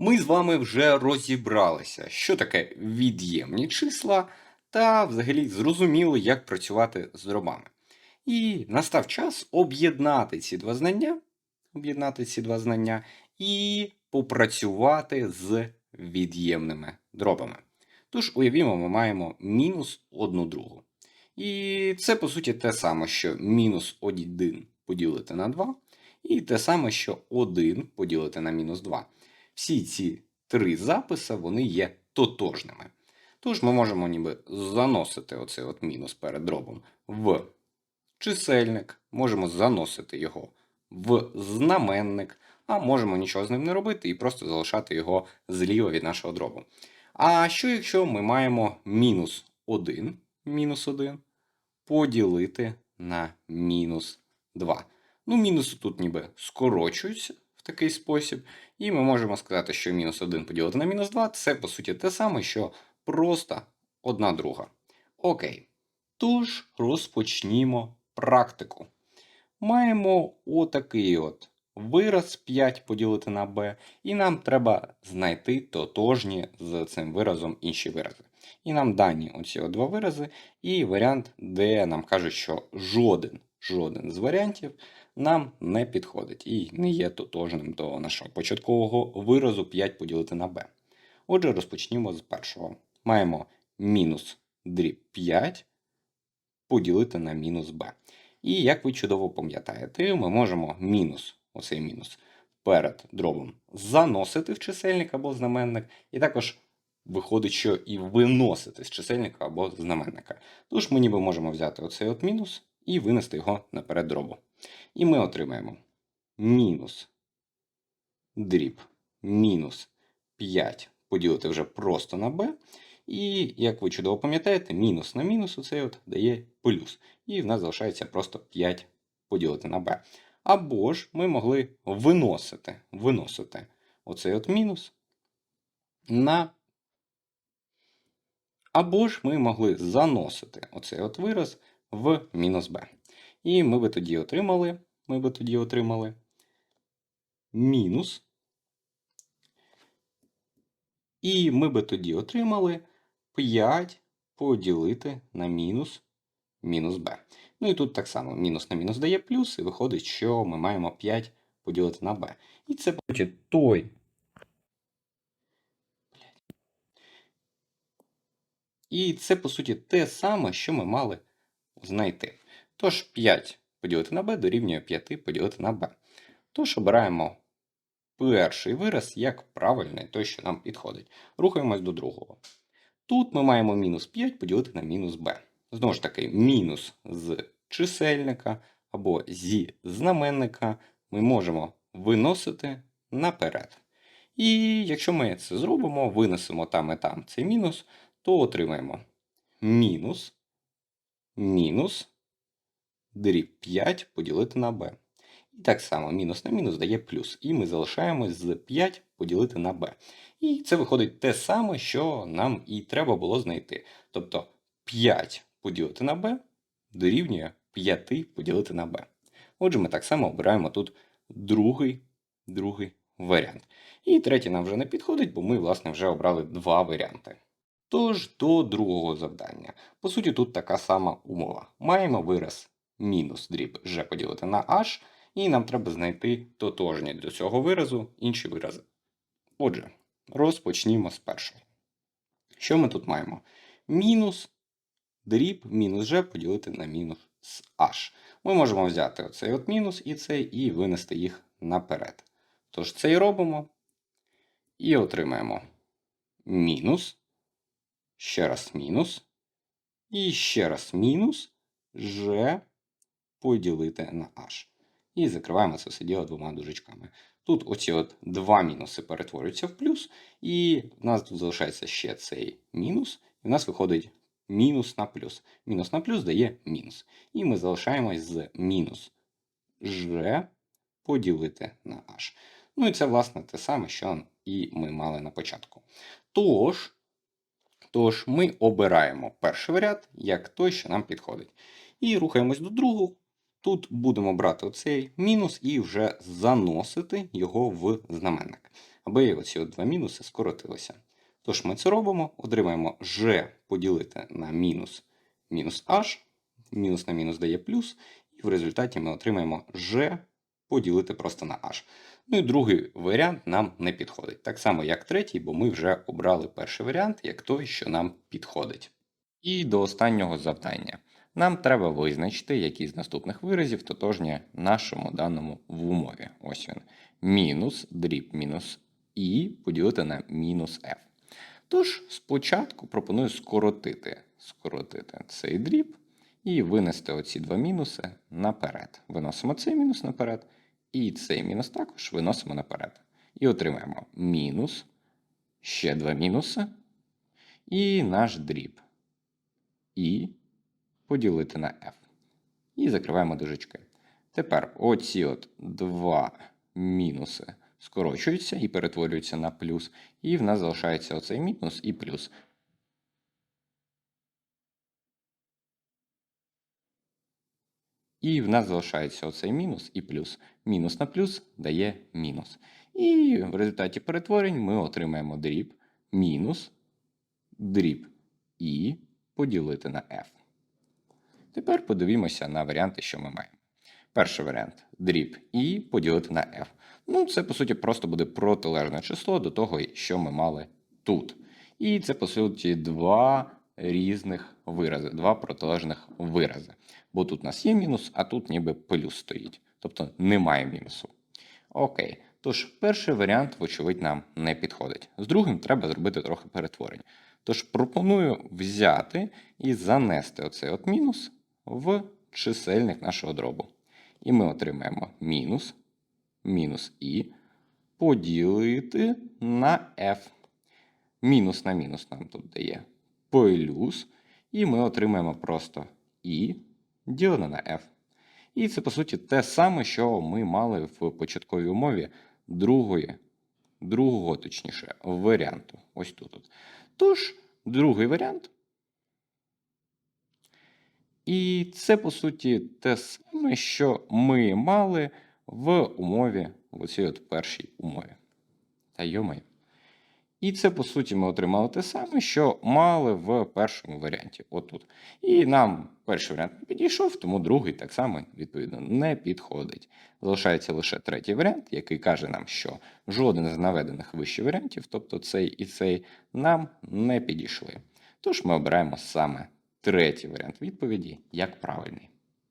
Ми з вами вже розібралися, що таке від'ємні числа, та взагалі зрозуміли, як працювати з дробами. І настав час об'єднати ці два знання, об'єднати ці два знання і попрацювати з від'ємними дробами. Тож, уявімо, ми маємо мінус одну другу. І це, по суті, те саме, що мінус 1 поділити на 2, і те саме, що 1 поділити на мінус 2. Всі ці три записи вони є тотожними. Тож ми можемо ніби заносити оцей от мінус перед дробом в чисельник, можемо заносити його в знаменник, а можемо нічого з ним не робити і просто залишати його зліва від нашого дробу. А що якщо ми маємо мінус 1, мінус 1 поділити на мінус 2? Ну, мінуси тут ніби скорочуються в такий спосіб, і ми можемо сказати, що мінус 1 поділити на мінус 2 це по суті те саме, що просто одна друга. Окей. Тож розпочнімо практику. Маємо отакий от вираз 5 поділити на b, і нам треба знайти тотожні з цим виразом інші вирази. І нам дані оці два вирази, і варіант, де нам кажуть, що жоден, жоден з варіантів нам не підходить і не є тотожним до нашого початкового виразу 5 поділити на b. Отже, розпочнімо з першого. Маємо мінус дріб 5 поділити на мінус b. І як ви чудово пам'ятаєте, ми можемо мінус, оцей мінус, перед дробом заносити в чисельник або знаменник, і також виходить, що і виносити з чисельника або знаменника. Тож ми ніби можемо взяти оцей от мінус і винести його наперед дробу. І ми отримаємо мінус дріб мінус 5 поділити вже просто на b. І, як ви чудово пам'ятаєте, мінус на мінус оцей от дає плюс. І в нас залишається просто 5 поділити на b. Або ж ми могли виносити, виносити оцей от мінус на. Або ж ми могли заносити оцей от вираз в мінус b. І ми би тоді отримали, ми би тоді отримали мінус. І ми би тоді отримали 5 поділити на мінус мінус b. Ну і тут так само мінус на мінус дає плюс, і виходить, що ми маємо 5 поділити на b. І це суті той. І це, по суті, те саме, що ми мали знайти. Тож 5 поділити на b дорівнює 5 поділити на b. Тож обираємо перший вираз як правильний, той, що нам підходить. Рухаємось до другого. Тут ми маємо мінус 5 поділити на мінус b. Знову ж таки, мінус з чисельника або зі знаменника ми можемо виносити наперед. І якщо ми це зробимо, винесемо там і там цей мінус, то отримаємо мінус, мінус дріб 5 поділити на b. І так само мінус на мінус дає плюс. І ми залишаємось з 5 поділити на b. І це виходить те саме, що нам і треба було знайти. Тобто 5 поділити на b дорівнює 5 поділити на b. Отже, ми так само обираємо тут другий, другий варіант. І третій нам вже не підходить, бо ми, власне, вже обрали два варіанти. Тож до другого завдання. По суті, тут така сама умова. Маємо вираз мінус дріб g поділити на h, і нам треба знайти тотожні до цього виразу інші вирази. Отже, розпочнімо з першого. Що ми тут маємо? Мінус дріб мінус g поділити на мінус h. Ми можемо взяти оцей от мінус і цей, і винести їх наперед. Тож це і робимо. І отримаємо мінус, ще раз мінус, і ще раз мінус g поділити на h. І закриваємо це все діло двома дужечками. Тут оці от два мінуси перетворюються в плюс, і в нас тут залишається ще цей мінус, і в нас виходить мінус на плюс. Мінус на плюс дає мінус. І ми залишаємось з мінус g поділити на h. Ну і це, власне, те саме, що і ми мали на початку. Тож, тож ми обираємо перший варіант як той, що нам підходить. І рухаємось до другого. Тут будемо брати оцей мінус і вже заносити його в знаменник. аби оці два мінуси скоротилися. Тож ми це робимо, отримаємо g поділити на мінус мінус h, мінус на мінус дає плюс, і в результаті ми отримаємо g поділити просто на h. Ну і другий варіант нам не підходить. Так само, як третій, бо ми вже обрали перший варіант, як той, що нам підходить. І до останнього завдання. Нам треба визначити, які з наступних виразів тотожні нашому даному в умові. Ось він. Мінус дріб мінус і поділити на мінус f. Тож спочатку пропоную скоротити, скоротити цей дріб і винести оці два мінуси наперед. Виносимо цей мінус наперед, і цей мінус також виносимо наперед. І отримаємо мінус, ще два мінуси, і наш дріб. І поділити на f. І закриваємо дужечки. Тепер оці от два мінуси скорочуються і перетворюються на плюс. І в нас залишається оцей мінус і плюс. І в нас залишається оцей мінус і плюс. Мінус на плюс дає мінус. І в результаті перетворень ми отримаємо дріб мінус дріб і поділити на f. Тепер подивімося на варіанти, що ми маємо. Перший варіант дріб і поділити на f. Ну, це, по суті, просто буде протилежне число до того, що ми мали тут. І це, по суті, два різних вирази, два протилежних вирази. Бо тут у нас є мінус, а тут ніби плюс стоїть. Тобто немає мінусу. Окей. Тож, перший варіант, вочевидь, нам не підходить. З другим треба зробити трохи перетворень. Тож пропоную взяти і занести оцей от мінус в чисельник нашого дробу. І ми отримаємо мінус, мінус і поділити на f. Мінус на мінус нам тут дає плюс. І ми отримаємо просто і ділене на f. І це, по суті, те саме, що ми мали в початковій умові другої, другого, точніше, варіанту. Ось тут. Тож, другий варіант. І це, по суті, те саме, що ми мали в умові, в оцій от першій умові. Та йомай. І це, по суті, ми отримали те саме, що мали в першому варіанті. Отут. І нам перший варіант не підійшов, тому другий так само, відповідно, не підходить. Залишається лише третій варіант, який каже нам, що жоден з наведених вище варіантів, тобто цей і цей, нам не підійшли. Тож ми обираємо саме третій варіант відповіді як правильний.